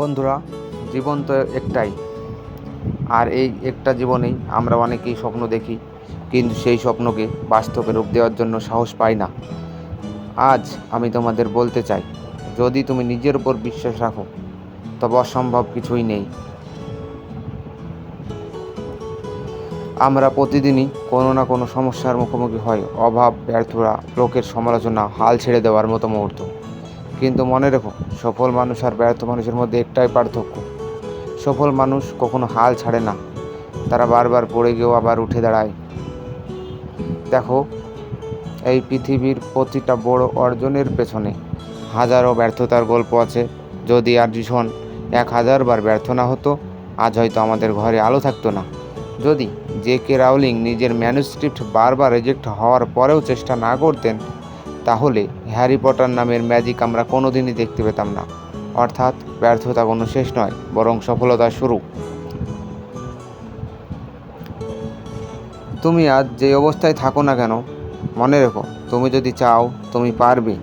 বন্ধুরা, জীবন তো একটাই। আর এই একটা জীবনেই আমরা অনেকেই স্বপ্ন দেখি, কিন্তু সেই স্বপ্নকে বাস্তবে রূপ দেওয়ার জন্য সাহস পাই না। আজ আমি তোমাদের বলতে চাই, যদি তুমি নিজের উপর বিশ্বাস রাখো, তবে অসম্ভব কিছুই নেই। আমরা প্রতিদিনই কোনো না কোনো সমস্যার মুখোমুখি হই, অভাব, ব্যর্থতা, লোকের সমালোচনা, হাল ছেড়ে দেওয়ার মতো মুহূর্ত। কিন্তু মনে রেখো, সফল মানুষ আর ব্যর্থ মানুষের মধ্যে একটাই পার্থক্য। সফল মানুষ কখনো হাল ছাড়ে না। তারা বারবার পড়ে গিয়েও আবার উঠে দাঁড়ায়। দেখো, এই পৃথিবীর প্রতিটা বড় অর্জনের পেছনে হাজারো ব্যর্থতার গল্প আছে। যদি আর্জিশন এক হাজারবার ব্যর্থ না হতো, আজ হয়তো আমাদের ঘরে আলো থাকতো না। যদি জে কে রাউলিং নিজের ম্যানুস্ক্রিপ্ট বারবার রিজেক্ট হওয়ার পরেও চেষ্টা না করতেন তাহলে হ্যারি পটার নামের ম্যাজিক আমরা কোনোদিনই দেখতে পেতাম না। অর্থাৎ ব্যর্থতা কোনো শেষ নয়, বরং সফলতার শুরু। তুমি আজ যে অবস্থায় থাকো না কেন, মনে রেখো, তুমি যদি চাও, তুমি পারবে।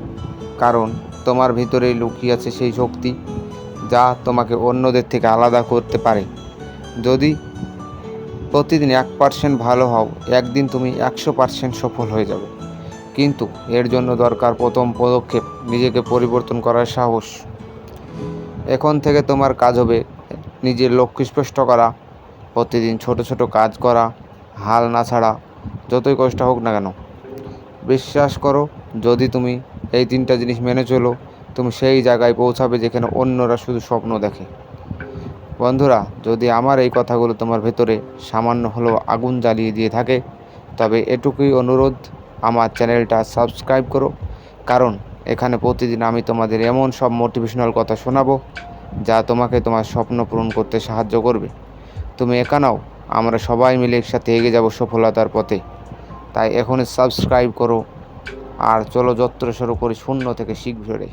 কারণ তোমার ভিতরেই লুকিয়ে আছে সেই শক্তি, যা তোমাকে অন্যদের থেকে আলাদা করতে পারে। যদি প্রতিদিন এক পার্সেন্ট ভালো হও, একদিন তুমি একশো পার্সেন্ট সফল হয়ে যাবে। কিন্তু এর জন্য দরকার প্রথম পদক্ষেপ, নিজেকে পরিবর্তন করার সাহস। এখন থেকে তোমার কাজ হবে নিজের লক্ষ্য স্পষ্ট করা, প্রতিদিন ছোট ছোট কাজ করা, হাল না ছাড়া, যতই কষ্ট হোক না কেন। বিশ্বাস করো, যদি তুমি এই তিনটা জিনিস মেনে চলো, তুমি সেই জায়গায় পৌঁছাবে যেখানে অন্যরা শুধু স্বপ্ন দেখে। বন্ধুরা, যদি আমার এই কথাগুলো তোমার ভেতরে সামান্য হলেও আগুন জ্বালিয়ে দিয়ে থাকে, তবে এটুকুই অনুরোধ আমার চ্যানেলটা সাবস্ক্রাইব করো। কারণ এখানে প্রতিদিন আমি তোমাদের এমন সব মোটিভেশনাল কথা শোনাবো, যা তোমাকে তোমার স্বপ্ন পূরণ করতে সাহায্য করবে। তুমি একা নাও, আমরা সবাই মিলে একসাথে এগিয়ে যাব সফলতার পথে। তাই এখনই সাবস্ক্রাইব করো। আর চলো যত্র শুরু করি শূন্য থেকে শীঘ্রই।